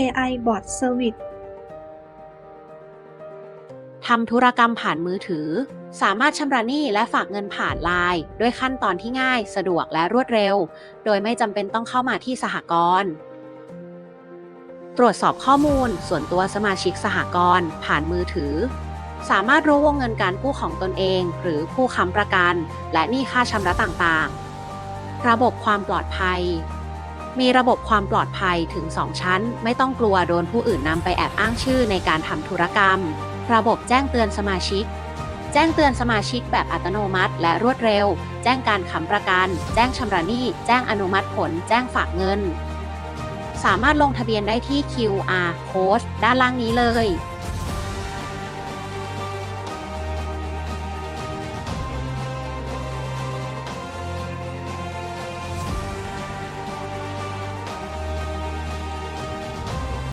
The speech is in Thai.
AI Bot Service ทำธุรกรรมผ่านมือถือ สามารถชำระหนี้และฝากเงินผ่านไลน์ด้วยขั้นตอนที่ง่าย สะดวกและรวดเร็ว โดยไม่จำเป็นต้องเข้ามาที่สหกรณ์ตรวจสอบข้อมูล ส่วนตัวสมาชิกสหกรณ์ผ่านมือถือ สามารถรู้วงเงินการกู้ของตนเอง หรือผู้ค้ำประกัน และหนี้ค่าชำระต่างๆ ระบบความปลอดภัย มีระบบความปลอดภัยถึง 2 ชั้น ไม่ต้องกลัวโดนผู้อื่นนำไปแอบอ้างชื่อในการทำธุรกรรม ระบบแจ้งเตือนสมาชิก แจ้งเตือนสมาชิกแบบอัตโนมัติ และรวดเร็ว แจ้งการค้ำประกัน แจ้งชำระหนี้ แจ้งอนุมัติผล แจ้งฝากเงิน สามารถลงทะเบียนได้ที่ QR code ด้านล่างนี้เลย